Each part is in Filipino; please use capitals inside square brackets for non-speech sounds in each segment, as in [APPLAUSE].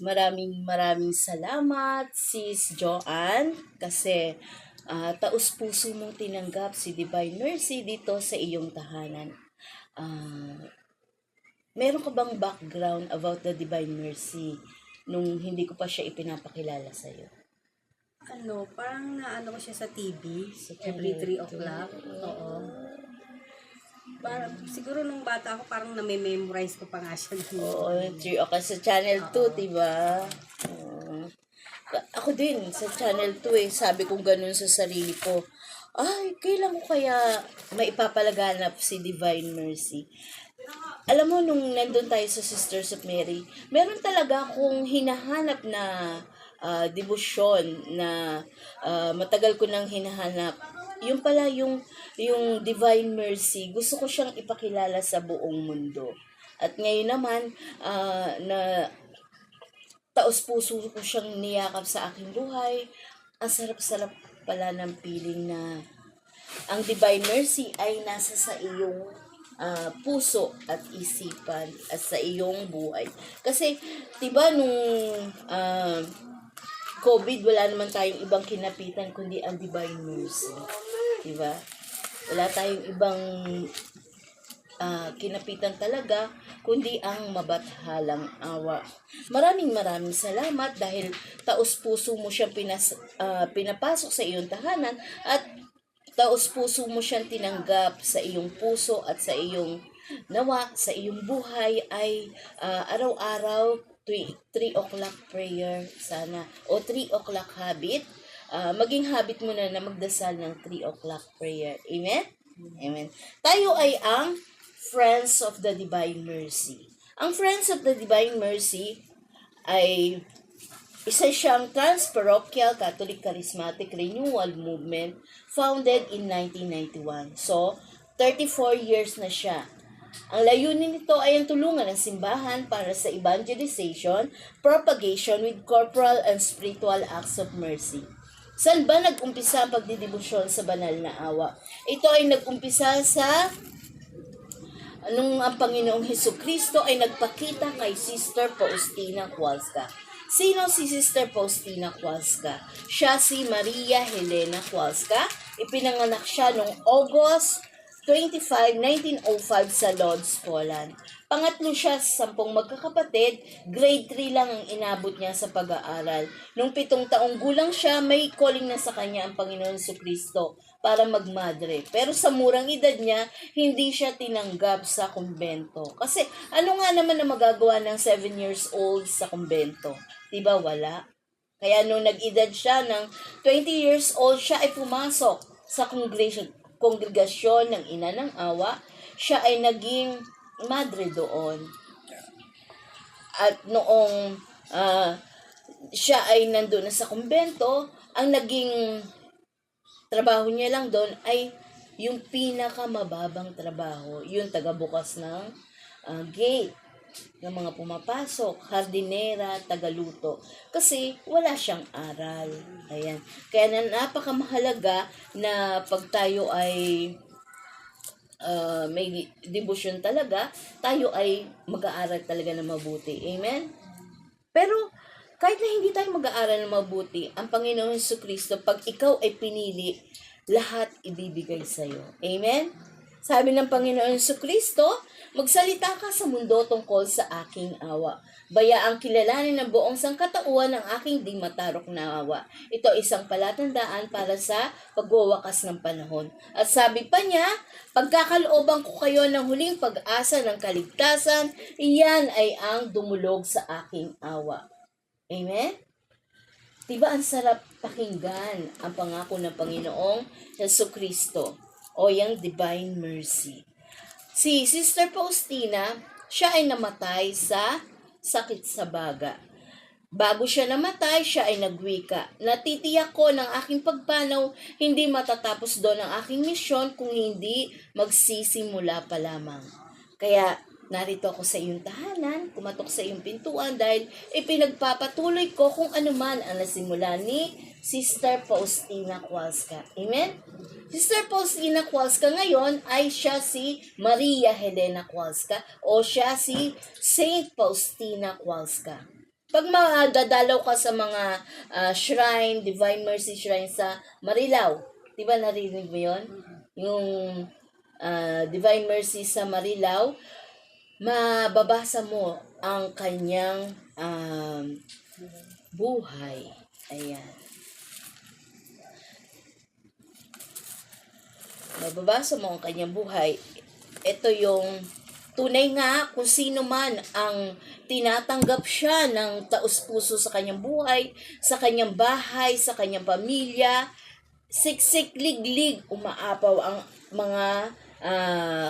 Maraming maraming salamat, Sis Joanne, kasi ah, taus-puso mong tinanggap si Divine Mercy dito sa iyong tahanan. Ah, meron ka bang background about the Divine Mercy nung hindi ko pa siya ipinapakilala sa iyo? Ano, parang naano ko siya sa TV, Sa every TV. 3 o'clock. Oo. Parang, siguro nung bata ako, parang name-memorize ko pa nga siya. Oo, three okay sa Channel 2, di ba? Oo. Ako din, sa Channel 2 eh, sabi kong ganun sa sarili ko, ay, kailan ko kaya maipapalaganap si Divine Mercy? Alam mo, nung nandun tayo sa Sisters of Mary, meron talaga akong hinahanap na ah, debosyon na ah, matagal ko nang hinahanap. Yung pala, yung, yung Divine Mercy, gusto ko siyang ipakilala sa buong mundo. At ngayon naman, ah, na taos puso ko siyang niyakap sa aking buhay. Ang sarap-sarap pala ng feeling na ang Divine Mercy ay nasa sa iyong ah, puso at isipan at sa iyong buhay. Kasi, di ba nung ah, COVID, wala naman tayong ibang kinapitan kundi ang Divine Mercy. Di ba? Wala tayong ibang ah, kinapitan talaga, kundi ang mabathalang awa. Maraming maraming salamat dahil taos puso mo siyang pinas, ah, pinapasok sa iyong tahanan at taos puso mo siyang tinanggap sa iyong puso at sa iyong nawa, sa iyong buhay ay ah, araw-araw 3 o'clock prayer sana o 3 o'clock habit. Ah, maging habit mo na na magdasal ng 3 o'clock prayer. Amen? Amen. Tayo ay ang Friends of the Divine Mercy. Ang Friends of the Divine Mercy ay isa siyang trans-parochial Catholic Charismatic Renewal Movement founded in 1991. So, 34 years na siya. Ang layunin nito ay ang tulungan ng simbahan para sa evangelization, propagation with corporal and spiritual acts of mercy. Saan ba nag-umpisa ang pagdidibusyon sa banal na awa? Ito ay nag-umpisa sa nung ang Panginoong Heso Kristo ay nagpakita kay Sister Faustina Kowalska. Sino si Sister Faustina Kowalska? Siya si Maria Helena Kowalska. Ipinanganak siya noong August 25, 1905 sa Lodz, Poland. Pangatlo siya sa sampung magkakapatid, grade 3 lang ang inabot niya sa pag-aaral. Nung pitong taong gulang siya, may calling na sa kanya ang Panginoon sa Kristo para magmadre. Pero sa murang edad niya, hindi siya tinanggap sa kumbento. Kasi ano nga naman na magagawa ng 7 years old sa kumbento? Diba wala? Kaya nung nag-edad siya ng 20 years old, siya ay pumasok sa congregation, kongregasyon ng Ina ng Awa. Siya ay naging madre doon. At noong ah, siya ay nandun na sa kumbento, ang naging trabaho niya lang doon ay yung pinakamababang trabaho, yung tagabukas ng ah, gate ng mga pumapasok, hardinera, tagaluto. Kasi wala siyang aral. Ayan. Kaya na napakamahalaga na pag tayo ay ah, may devotion talaga, tayo ay mag-aaral talaga na mabuti. Amen? Pero, kahit na hindi tayo mag-aaral na mabuti, ang Panginoon Yesu Kristo, pag ikaw ay pinili, lahat ibibigay sa'yo. Amen? Sabi ng Panginoon Yesu Kristo, magsalita ka sa mundo tungkol sa aking awa. Bayaang kilalanin ng buong sangkatauhan ng aking di matarok na awa. Ito isang palatandaan para sa pagwawakas ng panahon. At sabi pa niya, pagkakalooban ko kayo ng huling pag-asa ng kaligtasan, iyan ay ang dumulog sa aking awa. Amen? Diba ang sarap pakinggan ang pangako ng Panginoong Yesu Kristo o yung divine mercy. Si Sister Faustina, siya ay namatay sa sakit sa baga. Bago siya namatay, siya ay nagwika. Natitiyak ko ng aking pagpanaw, hindi matatapos doon ang aking misyon kung hindi magsisimula pa lamang. Kaya narito ako sa iyong tahanan, kumatok sa iyong pintuan dahil ipinagpapatuloy ko kung ano man ang nasimula ni Sister Faustina Kowalska. Amen? Sister Faustina Kowalska ngayon ay siya si Maria Helena Kowalska o siya si Saint Faustina Kowalska. Pag madadalaw ka sa mga ah, shrine, Divine Mercy Shrine sa Marilao, di ba narinig mo yon? Yung ah, Divine Mercy sa Marilao, mababasa mo ang kanyang um, buhay. Ayan. Mababasa mo ang kanyang buhay. Ito yung tunay nga kung sino man ang tinatanggap siya ng taus-puso sa kanyang buhay, sa kanyang bahay, sa kanyang pamilya, siksik liglig umaapaw ang mga ah,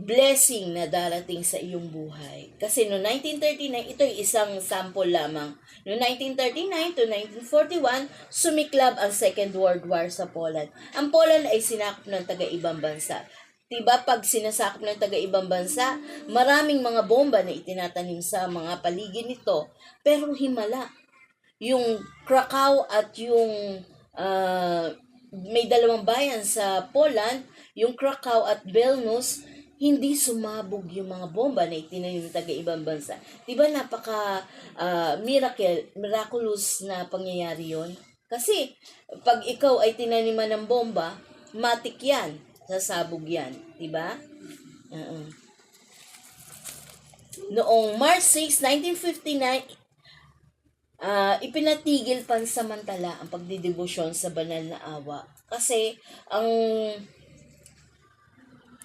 blessing na darating sa iyong buhay. Kasi no 1939, ito ay isang sample lamang. No 1939 to 1941, sumiklab ang Second World War sa Poland. Ang Poland ay sinakop ng taga-ibang bansa. Diba pag sinasakop ng taga-ibang bansa, maraming mga bomba na itinatanim sa mga paligid nito. Pero himala. Yung Krakow at yung ah, may dalawang bayan sa Poland, yung Krakow at Vilnius, hindi sumabog yung mga bomba na itinanim ng taga-ibang bansa. Di ba napaka ah, miracle, miraculous na pangyayari yon? Kasi pag ikaw ay tinaniman ng bomba, matik yan, sasabog yan. Di ba? Oo. Noong March 6, 1959, Ah, ipinatigil pansamantala ang pagdidebosyon sa banal na awa. Kasi, ang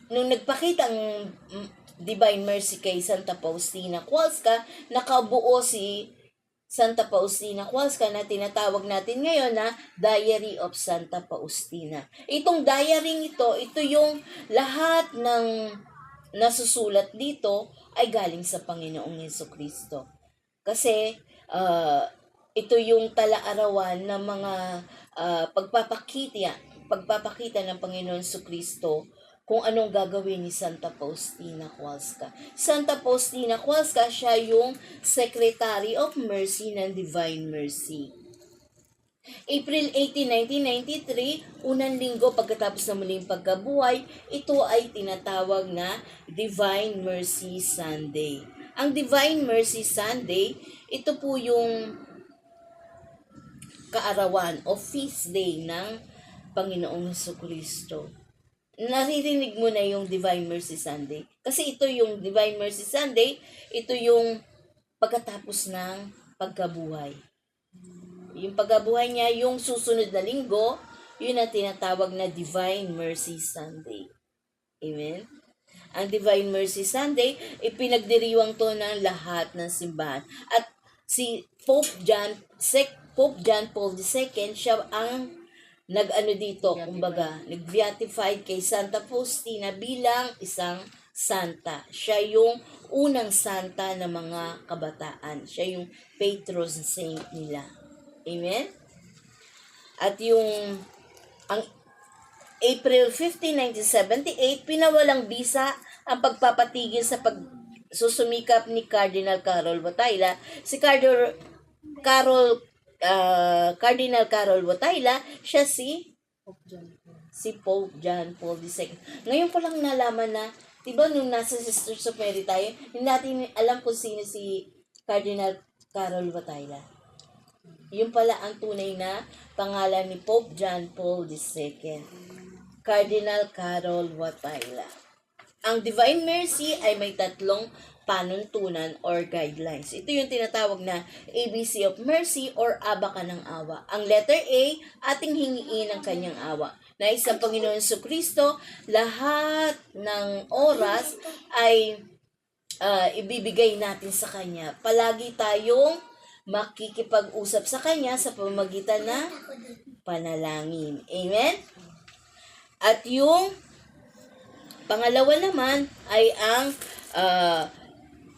nung nagpakita ang mm, Divine Mercy kay Santa Faustina Kowalska, nakabuo si Santa Faustina Kowalska na tinatawag natin ngayon na Diary of Santa Faustina. Itong diary ito, ito yung lahat ng nasusulat dito ay galing sa Panginoong Yeso Kristo. Kasi ah, ito yung talaarawan ng mga ah, pagpapakita, pagpapakita ng Panginoon Kristo kung anong gagawin ni Santa Faustina Kowalska. Santa Faustina Kowalska, siya yung Secretary of Mercy ng Divine Mercy. April 18, 1993, unang linggo pagkatapos ng muling pagkabuhay, ito ay tinatawag na Divine Mercy Sunday. Ang Divine Mercy Sunday, ito po yung kaarawan o feast day ng Panginoong Kristo. Naririnig mo na yung Divine Mercy Sunday. Kasi ito yung Divine Mercy Sunday, ito yung pagkatapos ng pagkabuhay. Yung pagkabuhay niya, yung susunod na linggo, yun ang tinatawag na Divine Mercy Sunday. Amen? Ang Divine Mercy Sunday, ipinagdiriwang to ng lahat ng simbahan. At si Pope John, Pope John Paul II, siya ang nag-ano dito, kumbaga, nag-beatified kay Santa Faustina bilang isang santa. Siya yung unang santa ng mga kabataan. Siya yung patron saint nila. Amen? At yung ang April 15, 1978, pinawalang bisa ang pagpapatigil sa pag susumikap ni Cardinal Carol Botayla. Si Cardinal Carol ah, Cardinal Carol Botayla, siya si si Pope John Paul II. Ngayon ko lang nalaman na, di ba nung nasa Sisters of Mary tayo, hindi natin alam kung sino si Cardinal Carol Botayla. Yun pala ang tunay na pangalan ni Pope John Paul II. Cardinal Carol Wataila. Ang Divine Mercy ay may tatlong panuntunan or guidelines. Ito yung tinatawag na ABC of Mercy or Aba ka ng Awa. Ang letter A, ating hingiin ang kanyang awa. Na isang Panginoon sa Kristo, lahat ng oras ay ah, ibibigay natin sa Kanya. Palagi tayong makikipag-usap sa Kanya sa pamamagitan ng panalangin. Amen? At yung pangalawa naman ay ang ah,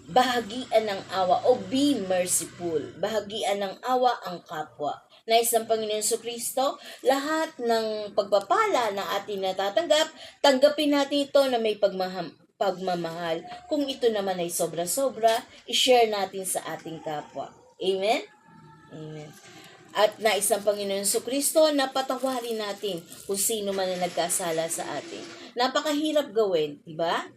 bahagian ng awa o be merciful. Bahagian ng awa ang kapwa. Nais ng Panginoon sa Kristo, lahat ng pagpapala na atin natatanggap, tanggapin natin ito na may pagmaham, pagmamahal. Kung ito naman ay sobra-sobra, i-share natin sa ating kapwa. Amen? Amen. At nais ng Panginoon sa Kristo na natin kung sino man na nagkasala sa atin. Napakahirap gawin, di ba?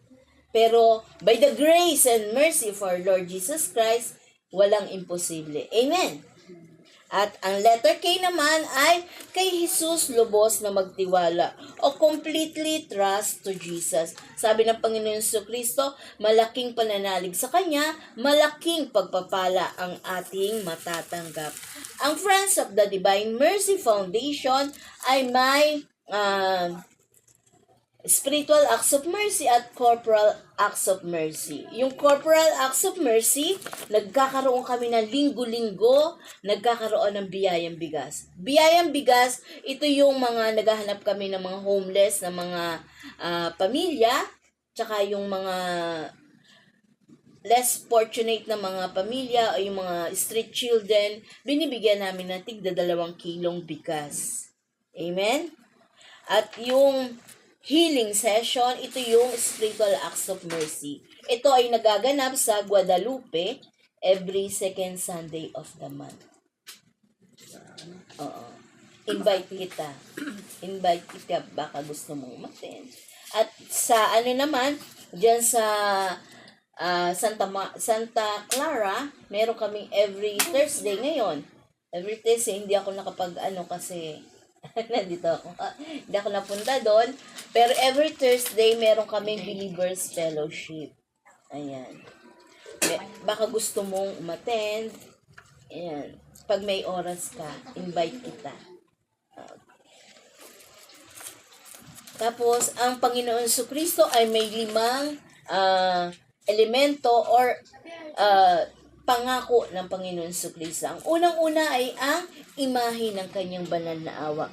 Pero by the grace and mercy of our Lord Jesus Christ, walang imposible. Amen. At ang letter K naman ay kay Jesus lubos na magtiwala o completely trust to Jesus. Sabi ng Panginoon sa Kristo, malaking pananalig sa Kanya, malaking pagpapala ang ating matatanggap. Ang Friends of the Divine Mercy Foundation ay may ah, spiritual acts of mercy at corporal acts of mercy. Yung corporal acts of mercy, nagkakaroon kami ng linggo-linggo, nagkakaroon ng biyayang bigas. Biyayang bigas, ito yung mga naghahanap kami ng mga homeless na mga ah, pamilya, tsaka yung mga less fortunate na mga pamilya o yung mga street children, binibigyan namin ng tigda dalawang kilong bigas. Amen? At yung healing session, ito yung spiritual acts of mercy. Ito ay nagaganap sa Guadalupe every second Sunday of the month. Oo. Invite kita. Invite kita baka gusto mong umaten. At sa ano naman, diyan sa ah, Santa Ma- Santa Clara, meron kaming every Thursday ngayon. Every Thursday, hindi ako nakapag ano kasi [LAUGHS] nandito ako. Ah, hindi ako napunta doon. Pero every Thursday, meron kaming Believers Fellowship. Ayan. Baka gusto mong umattend. Ayan. Pag may oras ka, invite kita. Tapos, ang Panginoon Su Kristo ay may limang ah, elemento or ah, pangako ng Panginoon Su Kristo. Ang unang-una ay ang imahe ng kanyang banal na awa.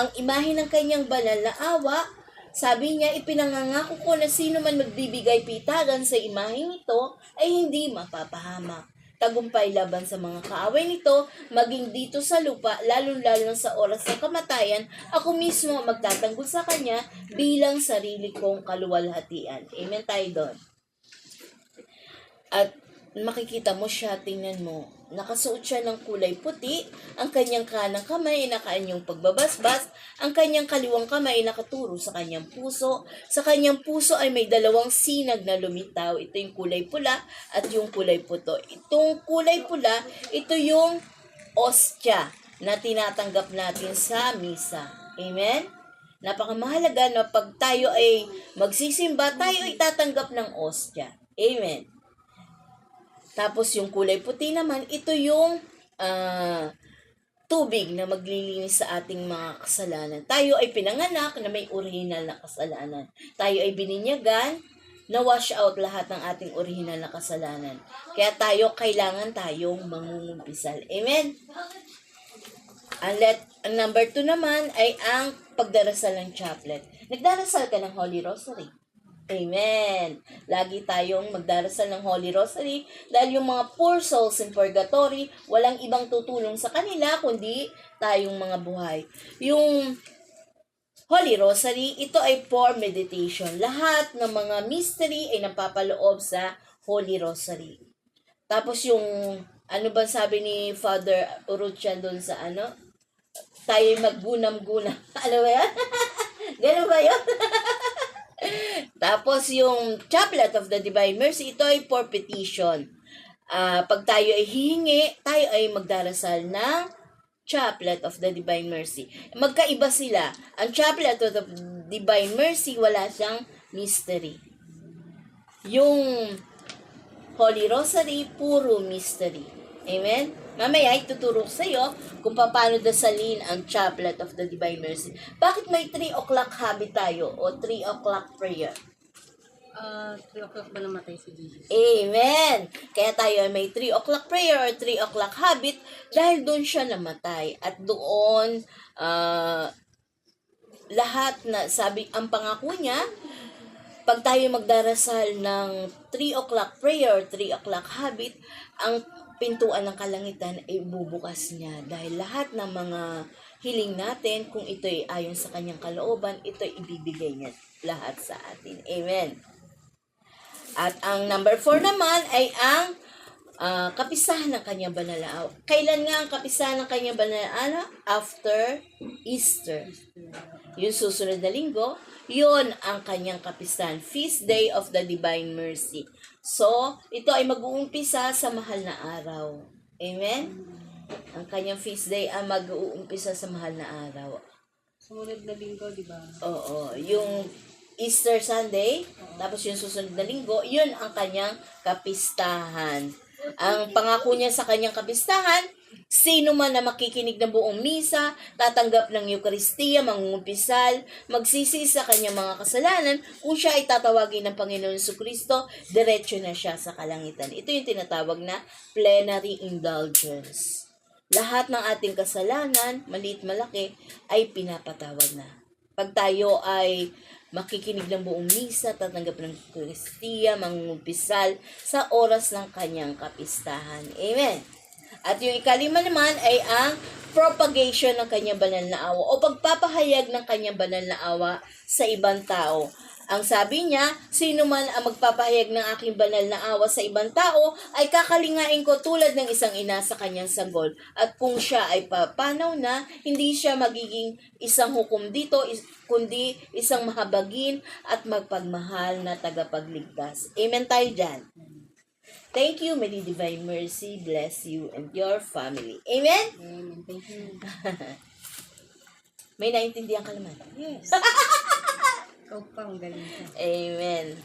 Ang imahe ng kanyang banal na awa, sabi niya, ipinangangako ko na sino man magbibigay pitagan sa imaheng ito ay hindi mapapahamak tagumpay laban sa mga kaaway nito, maging dito sa lupa, lalo-lalo sa oras ng kamatayan, ako mismo ang magtatanggol sa kanya bilang sarili kong kaluwalhatian. Amen tayo doon. At makikita mo siya, tingnan mo, nakasuot siya ng kulay puti, ang kanyang kanang kamay ay nakaanyong pagbabasbas, ang kanyang kaliwang kamay ay nakaturo sa kanyang puso, sa kanyang puso ay may dalawang sinag na lumitaw, ito yung kulay pula at yung kulay puto. Itong kulay pula, ito yung ostya na tinatanggap natin sa misa. Amen? Napakamahalaga na pag tayo ay magsisimba, tayo ay tatanggap ng ostya. Amen. Tapos yung kulay puti naman, ito yung ah, tubig na maglilinis sa ating mga kasalanan. Tayo ay pinanganak na may original na kasalanan. Tayo ay bininyagan na wash out lahat ng ating original na kasalanan. Kaya tayo, kailangan tayong mangungumpisal. Amen? Ang, let, number two naman ay ang pagdarasal ng chaplet. Nagdarasal ka ng Holy Rosary. Amen. Lagi tayong magdarasal ng Holy Rosary dahil yung mga poor souls in purgatory, walang ibang tutulong sa kanila kundi tayong mga buhay. Yung Holy Rosary, ito ay for meditation. Lahat ng mga mystery ay napapaloob sa Holy Rosary. Tapos yung, ano ba sabi ni Father Uruchan doon sa ano? Tayo maggunam-gunam. [LAUGHS] Ano ba yan? [LAUGHS] Ganun ba yun? [LAUGHS] Tapos yung Chaplet of the Divine Mercy, ito ay for petition. Ah, pag tayo ay hihingi, tayo ay magdarasal ng Chaplet of the Divine Mercy. Magkaiba sila. Ang Chaplet of the Divine Mercy, wala siyang mystery. Yung Holy Rosary, puro mystery. Amen? Mamaya, ituturo ko sa iyo kung paano dasalin ang Chaplet of the Divine Mercy. Bakit may 3 o'clock habit tayo o 3 o'clock prayer? Ah, 3 o'clock ba namatay si Jesus? Amen! Kaya tayo ay may 3 o'clock prayer or 3 o'clock habit dahil doon siya namatay. At doon, ah, lahat na, sabi, ang pangako niya, pag tayo magdarasal ng 3 o'clock prayer or 3 o'clock habit, ang pintuan ng kalangitan ay bubukas niya. Dahil lahat ng mga hiling natin, kung ito ay ayon sa kanyang kalooban, ito ay ibibigay niya lahat sa atin. Amen. At ang number four naman ay ang ah, kapistahan ng kanyang banal na araw. Kailan nga ang kapistahan ng kanyang banal na araw? After Easter. Yung susunod na linggo, yun ang kanyang kapistahan. Feast Day of the Divine Mercy. So, ito ay mag-uumpisa sa mahal na araw. Amen? Ang kanyang feast day ay mag-uumpisa sa mahal na araw. Sumunod na linggo, di ba? Oo, yung Easter Sunday, tapos yung susunod na linggo, yun ang kanyang kapistahan. Ang pangako niya sa kanyang kapistahan, sino man na makikinig ng buong misa, tatanggap ng Eukaristiya, mangungumpisal, magsisi sa kanyang mga kasalanan, kung siya ay tatawagin ng Panginoon Yesu Kristo, diretso na siya sa kalangitan. Ito yung tinatawag na plenary indulgence. Lahat ng ating kasalanan, maliit malaki, ay pinapatawad na. Pag tayo ay makikinig ng buong misa, tatanggap ng Kristiya, mangungumpisal sa oras ng kanyang kapistahan. Amen. At yung ikalima naman ay ang propagation ng kanyang banal na awa o pagpapahayag ng kanyang banal na awa sa ibang tao. Ang sabi niya, sino man ang magpapahayag ng aking banal na awa sa ibang tao, ay kakalingain ko tulad ng isang ina sa kanyang sanggol. At kung siya ay papanaw na, hindi siya magiging isang hukom dito, kundi isang mahabagin at magpagmahal na tagapagligtas. Amen tayo dyan. Thank you, Mary Divine Mercy. Bless you and your family. Amen? Amen. Thank you. May naintindihan ka naman. Yes. [LAUGHS] Ikaw pa, ang galing ka. Amen.